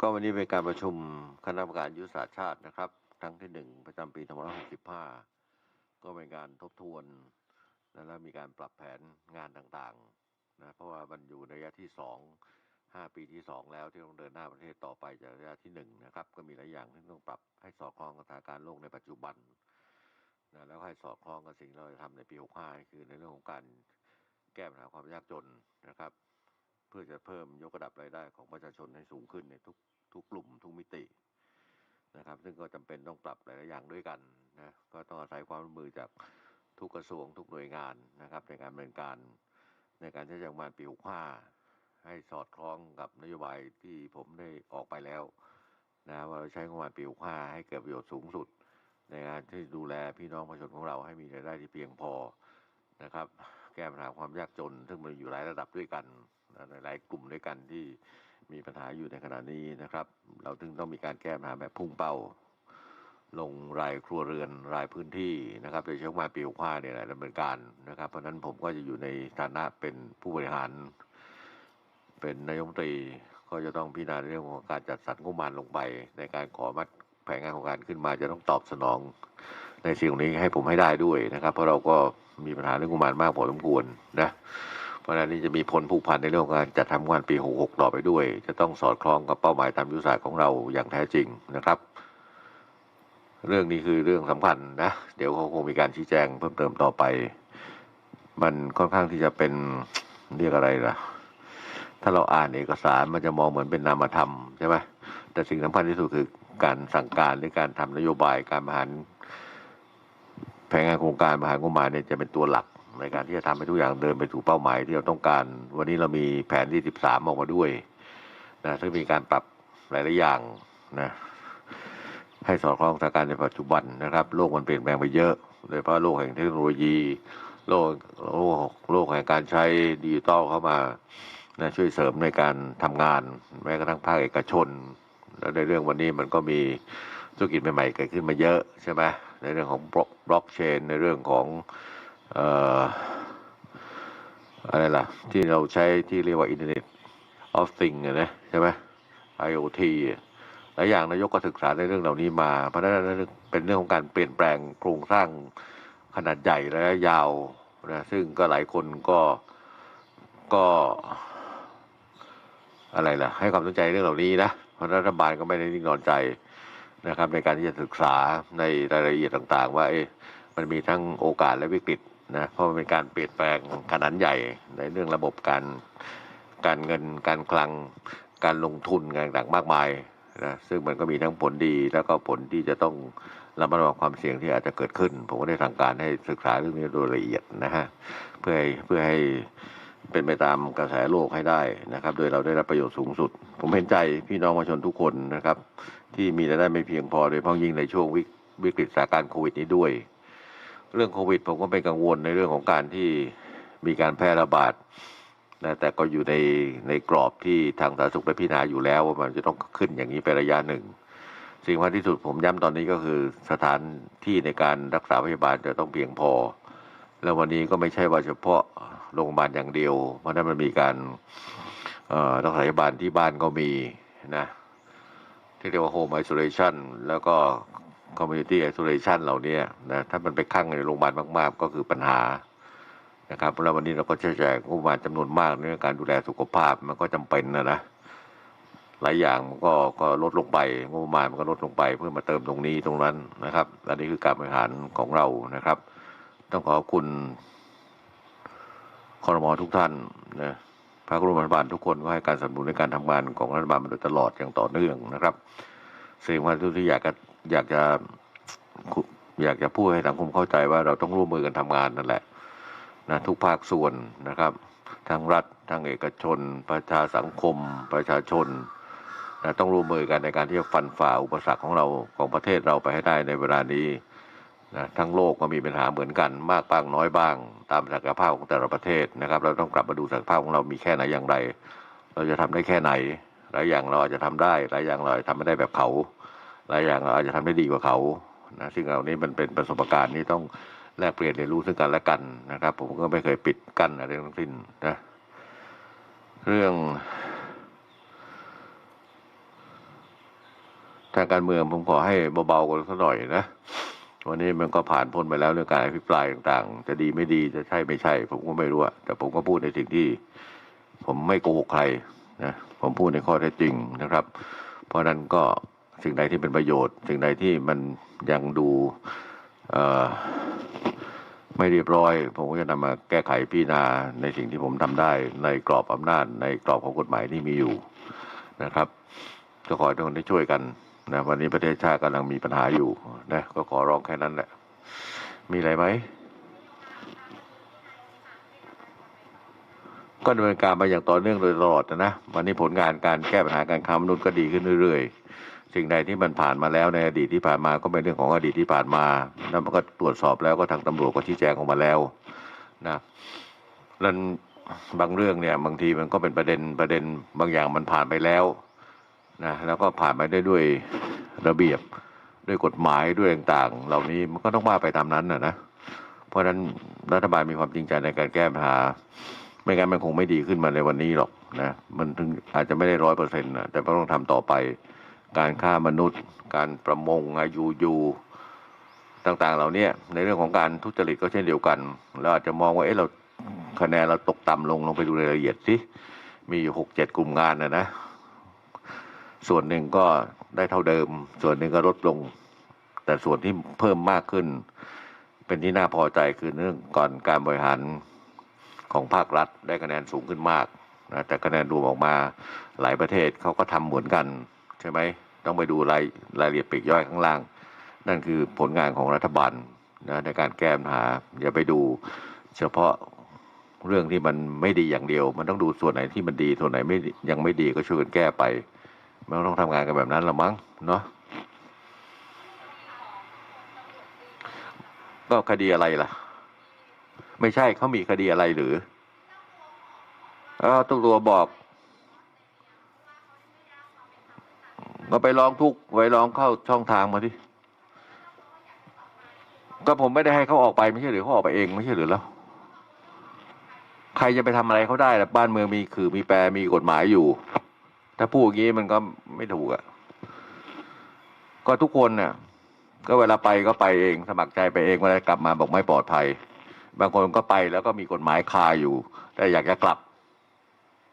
ก็วันนี้เป็นการประชุมคณะกรรมการยุทธศาสตร์ชาตินะครับ ครั้งที่หนึ่งประจำปี2565 ก็เป็นการทบทวนแล้วมีการปรับแผนงานต่างๆนะเพราะว่ามันอยู่ในระยะที่ 2 5 ปีที่ 2 แล้วที่ต้องเดินหน้าประเทศต่อไปจากระยะที่1นะครับก็มีหลายอย่างที่ต้องปรับให้สอดคล้องกับสถานการณ์โลกในปัจจุบันนะแล้วให้สอดคล้องกับสิ่งที่เราจะทำในปี 65 คือในเรื่องของการแก้ปัญหาความยากจนนะครับ พื่อจะเพิ่มยกระดับรายได้ของประชาชนให้สูงขึ้นในทุกทุกกลุ่มทุกมิตินะครับ ซึ่งก็จำเป็นต้องปรับหลายๆอย่างด้วยกันนะก็ต้องอาศัยความร่วมมือจากทุกกระทรวงทุกหน่วยงานนะครับ ในการดำเนินการในการใช้จังหวัดปี65ให้สอดคล้องกับนโยบายที่ผมได้ออกไปแล้วนะว่าเราใช้งบประมาณปี65ให้เกิดประโยชน์สูงสุด ในการที่ดูแลพี่น้องประชาชนของเราให้มีรายได้ที่เพียงพอนะครับ แก้ปัญหาความยากจน ซึ่งมันอยู่หลายระดับด้วยกัน หลายๆกลุ่มด้วยกันที่มีปัญหาอยู่ในขณะนี้นะครับ เราถึงต้องมีการแก้ปัญหาแบบพุ่งเป้า ลงรายครัวเรือนรายพื้นที่นะครับโดยเฉพาะมาปีหกห้าเนี่ยแหละดำเนินการนะครับ เพราะฉะนั้นผมก็จะอยู่ในฐานะเป็นผู้บริหาร เป็นนายกรัฐมนตรีก็จะต้องพิจารณาเรื่องของการจัดสรรงบประมาณลงไป ในการขอมัดแผนงานของการขึ้นมาจะต้องตอบสนองในสิ่งนี้ให้ผมให้ได้ด้วยนะครับ เพราะเราก็มีปัญหาเรื่องงบประมาณมากพอสมควรนะ เพราะฉะนั้นนี่จะมีผลผูกพันในเรื่องงการจัดทำงานปี 66 ต่อไปด้วย จะต้องสอดคล้องกับเป้าหมายตามยุทธศาสตร์ของเราอย่างแท้จริงนะครับ เรื่องนี้คือเรื่องสำคัญนะ เดี๋ยวเขาคงมีการชี้แจงเพิ่มเติมต่อไป มันค่อนข้างที่จะเป็นเรียกอะไรล่ะ ถ้าเราอ่านเอกสารมันจะมองเหมือนเป็นนามธรรมใช่ไหมแต่สิ่งสำคัญที่สุดคือการสั่งการหรือการทำนโยบายการบริหารแผนงานโครงการบริหารงบประมาณเนี่ยจะเป็นตัวหลัก ในการที่จะทำให้ทุกอย่างเดินไปสู่เป้าหมายที่เราต้องการ วันนี้เรามีแผนที่ 13 ออกมาด้วยนะซึ่งมีการปรับหลาย ๆ อย่างนะให้สอดคล้องสถานการณ์ในปัจจุบันนะครับ โลกมันเปลี่ยนแปลงไปเยอะ โดยเฉพาะโลกแห่งเทคโนโลยี โลกโลกโลกแห่งการใช้ดิจิตอลเข้ามานะช่วยเสริมในการทำงาน แม้กระทั่งภาคเอกชน แล้วในเรื่องวันนี้มันก็มีธุรกิจใหม่ ๆ เกิดขึ้นมาเยอะใช่ไหมในเรื่องของบล็อกเชนในเรื่องของ อะไรล่ะ ที่เราใช้ที่เรียกว่า Internet of Things อะนะใช่ไหม IoT อะหลายอย่างนายกก็ศึกษาในเรื่องเหล่านี้มา เพราะฉะนั้นเป็นเรื่องของการเปลี่ยนแปลงโครงสร้างขนาดใหญ่ระยะยาวนะซึ่งก็หลายคนก็ก็ อะไรล่ะ ให้ความสนใจเรื่องเหล่านี้นะเพราะรัฐบาลก็ไม่ได้นิ่งนอนใจนะครับ ในการที่จะศึกษาในรายละเอียดต่าง ๆ ว่า เอ๊ะมันมีทั้งโอกาสและวิกฤต นะเพราะเป็นการเปลี่ยนแปลงขนาดใหญ่ในเรื่องระบบการการเงินการคลังการลงทุนงานต่างมากมายนะซึ่งมันก็มีทั้งผลดีแล้วก็ผลที่จะต้องระมัดระวังความเสี่ยงที่อาจจะเกิดขึ้น ผมก็ได้สั่งการให้ศึกษาเรื่องนี้โดยละเอียดนะฮะเพื่อให้เพื่อให้เป็นไปตามกระแสโลกให้ได้นะครับ โดยเราได้รับประโยชน์สูงสุด ผมเห็นใจพี่น้องประชาชนทุกคนนะครับ ที่มีรายได้ไม่เพียงพอโดยเฉพาะยิ่งในช่วงวิวิกฤตสถานการณ์โควิดนี้ด้วย เรื่องโควิดผมก็เป็นกังวลในเรื่องของการที่มีการแพร่ระบาดนะแต่ก็อยู่ในในกรอบที่ทางสาธารณสุขได้พิจารณาอยู่แล้วว่ามันจะต้องขึ้นอย่างนี้ไประยะหนึ่ง สิ่งสำคัญที่สุดผมย้ำตอนนี้ก็คือสถานที่ในการรักษาพยาบาลจะต้องเพียงพอ แล้ววันนี้ก็ไม่ใช่ว่าเฉพาะโรงพยาบาลอย่างเดียว เพราะนั้นมันมีการรักษาพยาบาลที่บ้านก็มีนะที่เรียกว่า home isolation แล้วก็ community isolation เหล่านี้นะถ้ามันไปคั่งในโรงพยาบาลมาก ๆ ก็คือปัญหานะครับแล้ววันนี้เราก็ใช้จ่ายงบประมาณจำนวนมากในเรื่องการดูแลสุขภาพมันก็จำเป็นนะนะหลายอย่างมันก็ก็ลดลงไปงบประมาณมันก็ลดลงไป เพื่อมาเติมตรงนี้ตรงนั้นนะครับอันนี้คือการบริหารของเรานะครับ ต้องขอบคุณคอรมอทุกท่านนะพรรคร่วมรัฐบาลทุกคนก็ให้การสนับสนุนในการทำงานของรัฐบาลมาโดยตลอดอย่างต่อเนื่องนะครับสิ่งที่ที่อยากจะ อยากจะอยากจะพูดให้สังคมเข้าใจว่าเราต้องร่วมมือกันทำงานนั่นแหละนะทุกภาคส่วนนะครับทั้งรัฐทั้งเอกชน ประชาสังคม ประชาชนนะต้องร่วมมือกันในการที่จะฟันฝ่าอุปสรรคของเราของประเทศเราไปให้ได้ในเวลานี้นะทั้งโลกก็มีปัญหาเหมือนกันมากบ้างน้อยบ้าง ตามศักยภาพของแต่ละประเทศนะครับ เราต้องกลับมาดูศักยภาพของเรามีแค่ไหนอย่างไร เราจะทำได้แค่ไหนหลายอย่างเราอาจจะทำได้หลายอย่างเราอาจจะทำไม่ได้แบบเขา หลายอย่างอาจจะทำได้ดีกว่าเขานะซึ่งเหล่านี้มันเป็นประสบการณ์ที่ต้องแลกเปลี่ยนเรียนรู้ซึ่งกันและกันนะครับ ผมก็ไม่เคยปิดกั้นอะไรทั้งสิ้นนะ เรื่องทางการเมืองผมขอให้เบาๆกันสักหน่อยนะวันนี้มันก็ผ่านพ้นไปแล้วเรื่องการอภิปรายต่างๆ จะดีไม่ดีจะใช่ไม่ใช่ ผมก็ไม่รู้อะแต่ผมก็พูดในสิ่งที่ ผมไม่โกหกใครนะผมพูดในข้อเท็จจริงนะครับ เพราะนั้นก็ สิ่งใดที่เป็นประโยชน์ สิ่งใดที่มันยังดูไม่เรียบร้อย ผมก็จะนำมาแก้ไขพิจารณาในสิ่งที่ผมทำได้ในกรอบอำนาจ ในกรอบของกฎหมายที่มีอยู่นะครับก็ขอให้ทุกคนได้ช่วยกันนะวันนี้ประเทศชาติกำลังมีปัญหาอยู่นะก็ขอร้องแค่นั้นแหละ มีอะไรไหมก็ดำเนินการมาอย่างต่อเนื่องโดยตลอดนะนะวันนี้ผลงานการแก้ปัญหาการค้ามนุษย์ก็ดีขึ้นเรื่อยๆ สิ่งใดที่มันผ่านมาแล้วในอดีตที่ผ่านมาก็เป็นเรื่องของอดีตที่ผ่านมาแล้วมันก็ตรวจสอบแล้วก็ทางตำรวจก็ชี้แจงออกมาแล้วนะนั้นบางเรื่องเนี่ยบางทีมันก็เป็นประเด็นประเด็นบางอย่างมันผ่านไปแล้วนะแล้วก็ผ่านไปได้ด้วยระเบียบด้วยกฎหมายด้วยต่างๆ เหล่านี้มันก็ต้องว่าไปตามนั้นนะนะ เพราะฉะนั้นรัฐบาลมีความจริงใจในการแก้ปัญหา ไม่งั้นมันคงไม่ดีขึ้นมาในวันนี้หรอกนะมันถึงอาจจะไม่ได้ร้อยเปอร์เซ็นต์นะแต่ก็ต้องทำต่อไป การฆ่ามนุษย์ การประมงอายุยูต่างๆ เหล่านี้ในเรื่องของการทุจริตก็เช่นเดียวกันเราอาจจะมองว่าเอ๊ะเราคะแนนเราตกต่ำลงลงไปดูรายละเอียดสิมีอยู่หกเจ็ดกลุ่มงานนะนะ ส่วนหนึ่งก็ได้เท่าเดิม ส่วนหนึ่งก็ลดลง แต่ส่วนที่เพิ่มมากขึ้น เป็นที่น่าพอใจคือเรื่องก่อนการบริหารของภาครัฐได้คะแนนสูงขึ้นมากนะแต่คะแนนรวมออกมาหลายประเทศเขาก็ทำเหมือนกัน ช่ไหมต้องไปดูรายรายละเอียดปีกย่อยข้างล่าง นั่นคือผลงานของรัฐบาลนะในการแก้ปัญหา อย่าไปดูเฉพาะเรื่องที่มันไม่ดีอย่างเดียว มันต้องดูส่วนไหนที่มันดีส่วนไหนไม่ยังไม่ดีก็ช่วยกันแก้ไปมันต้องทำงานกันแบบนั้นละมั้งเนาะก็คดีอะไรล่ะ ไม่ใช่เขามีคดีอะไรหรือแล้วตุกตัวบอก ก็ไปร้องทุกข์ไปร้องเข้าช่องทางมาที่ก็ผมไม่ได้ให้เขาออกไปไม่ใช่หรือเขาออกไปเองไม่ใช่หรือแล้ว ใครจะไปทำอะไรเขาได้ล่ะบ้านเมืองมีคือมีแปรมีกฎหมายอยู่ ถ้าพูดอย่างนี้มันก็ไม่ถูกอะ่ะ ก็ทุกคนเนี่ยก็เวลาไปก็ไปเอง สมัครใจไปเองเวลากลับมาบอกไม่ปลอดภัย บางคนก็ไปแล้วก็มีกฎหมายคาอยู่ แต่อยากจะกลับ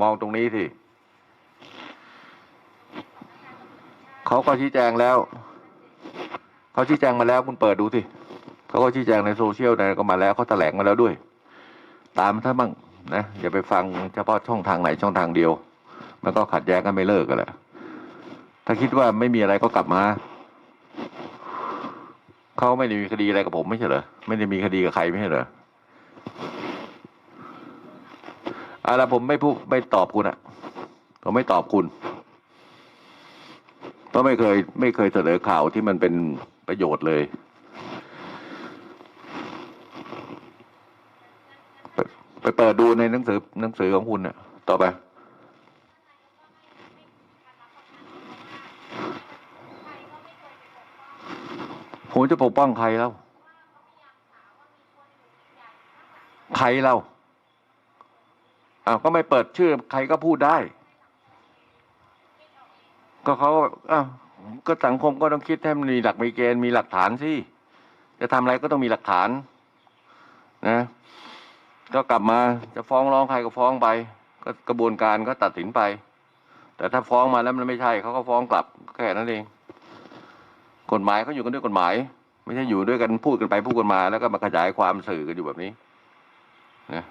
มองตรงนี้สิ เขาก็ชี้แจงแล้ว เขาชี้แจงมาแล้วคุณเปิดดูสิเขาก็ชี้แจงในโซเชียลในก็มาแล้วเขาแถลงมาแล้วด้วย ตามถ้าบ้างนะอย่าไปฟังเฉพาะช่องทางไหนช่องทางเดียว มันก็ขัดแย้งกันไม่เลิกกันแหละถ้าคิดว่าไม่มีอะไรก็กลับมาเขาไม่ได้มีคดีอะไรกับผมไม่ใช่เหรอไม่ได้มีคดีกับใครไม่ใช่เหรออาละผมไม่พูดไม่ตอบคุณอะผมไม่ตอบคุณ ราะไม่เคยไม่เคยเสนอข่าวที่มันเป็นประโยชน์เลย ไปเปิดดูในหนังสือหนังสือของคุณเนี่ยต่อไปผมจะปกป้องใครแล้ว ใครเราอ้าวก็ไม่เปิดชื่อ ใครก็พูดได้ ก็เขาอ้าวก็สังคมก็ต้องคิดให้มันมีหลักมีเกณฑ์มีหลักฐานสิจะทำอะไรก็ต้องมีหลักฐาน นะ ก็กลับมาจะฟ้องร้องใครก็ฟ้องไป ก็กระบวนการก็ตัดสินไป แต่ถ้าฟ้องมาแล้วมันไม่ใช่เขาก็ฟ้องกลับแค่นั้นเอง กฎหมายเขาอยู่กันด้วยกฎหมาย ไม่ใช่อยู่ด้วยกันพูดกันไปพูดกันมา แล้วก็มาขยายความสื่อกันอยู่แบบนี้นะ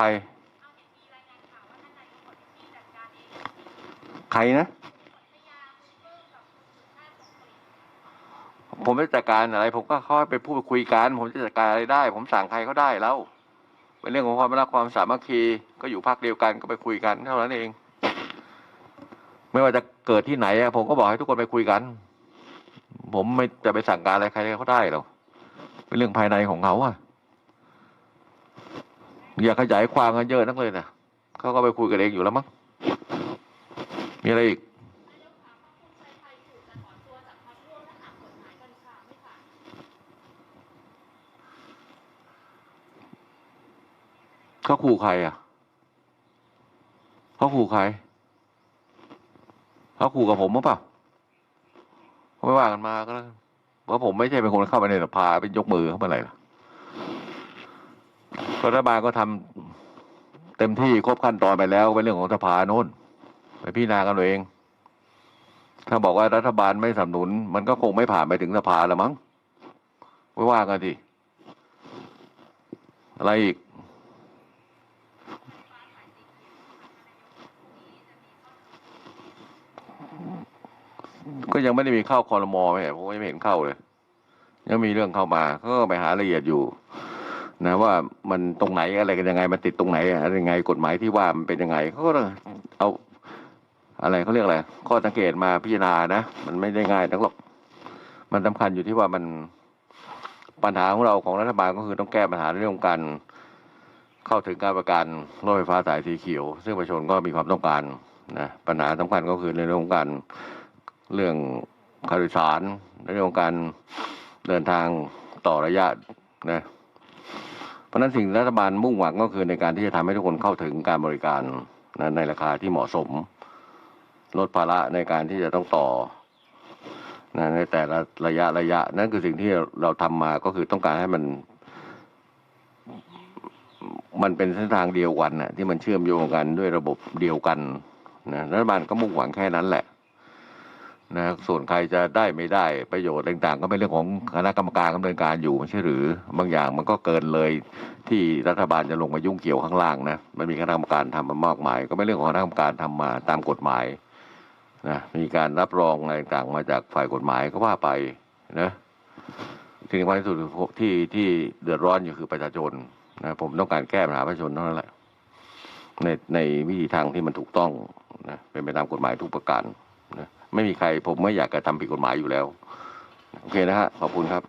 ใคร ใครนะ ผมไม่จัดการอะไร ผมก็เข้าไปพูดคุยกัน ผมจะจัดการอะไรได้ ผมสั่งใครเขาได้แล้ว เป็นเรื่องของความรักความสามัคคี ก็อยู่พักเดียวกันก็ไปคุยกันเท่านั้นเอง ไม่ว่าจะเกิดที่ไหนผมก็บอกให้ทุกคนไปคุยกัน ผมไม่จะไปสั่งการอะไรใครเขาได้หรอก เป็นเรื่องภายในของเขาอะ อย่าขยายความกันเยอะนักเลยนะเขาก็ไปคุยกันเองอยู่แล้วมั้งมีอะไรอีกเขาขู่ใครอะเขาขู่ใครเขาขู่กับผมหรือเปล่าเขาไม่ว่ากันมาก็แล้วเพราะผมไม่ใช่เป็นคนเข้าไปในสภาเป็นยกมือเข้ามาอะไรล่ะ รัฐบาลก็ทำเต็มที่ครบขั้นตอนไปแล้วเป็นเรื่องของสภาโน่นไปพิจารณากันเอง ถ้าบอกว่ารัฐบาลไม่สนับสนุน มันก็คงไม่ผ่านไปถึงสภาล้วมั้งไม่ว่ากันทีอะไรอีกก็ยังไม่ได้มีเข้าคอรมอไหมผมก็ยังไม่เห็นเข้าเลย ยังมีเรื่องเข้ามาก็ไปหารายละเอียดอยู่ นะว่ามันตรงไหนอะไรกันยังไงมันติดตรงไหนอะไรยังไงกฎหมายที่ว่ามันเป็นยังไงเขาก็เอาอะไรเขาเรียกอะไรข้อสังเกตมาพิจารณานะมันไม่ได้ง่ายนักหรอก มันสำคัญอยู่ที่ว่ามันปัญหาของเราของรัฐบาลก็คือต้องแก้ปัญหาเรื่องของการเข้าถึงการประกันรถไฟฟ้าสายสีเขียว ซึ่งประชาชนก็มีความต้องการนะปัญหาสำคัญก็คือในเรื่องของการเรื่องค่าโดยสารในเรื่องของการเดินทางต่อระยะนะ เพราะนั้นสิ่งรัฐบาลมุ่งหวังก็คือในการที่จะทำให้ทุกคนเข้าถึงการบริการนะในราคาที่เหมาะสม ลดภาระในการที่จะต้องต่อนะในแต่ละระยะระยะ นั่นคือสิ่งที่เราทำมาก็คือต้องการให้มัน มันเป็นเส้นทางเดียวกันนะที่มันเชื่อมโยงกันด้วยระบบเดียวกันนะรัฐบาลก็มุ่งหวังแค่นั้นแหละ นะส่วนใครจะได้ไม่ได้ประโยชน์ต่างๆ ก็เป็นเรื่องของคณะกรรมการดำเนินการอยู่ไม่ใช่หรือ บางอย่างมันก็เกินเลยที่รัฐบาลจะลงมายุ่งเกี่ยวข้างล่างนะมันมีคณะกรรมการทำมามากมาย ก็เป็นเรื่องของคณะกรรมการทำมาตามกฎหมายนะมีการรับรองอะไรต่างๆมาจากฝ่ายกฎหมายก็ว่าไปนะสิ่งสำคัญที่สุดที่ที่เดือดร้อนอยู่คือประชาชนนะผมต้องการแก้ปัญหาประชาชนเท่านั้นแหละในในวิธีทางที่มันถูกต้องนะเป็นไปตามกฎหมายทุกประการนะ ไม่มีใครผมไม่อยากกระทำผิดกฎหมายอยู่แล้วโอเคนะฮะขอบคุณครับ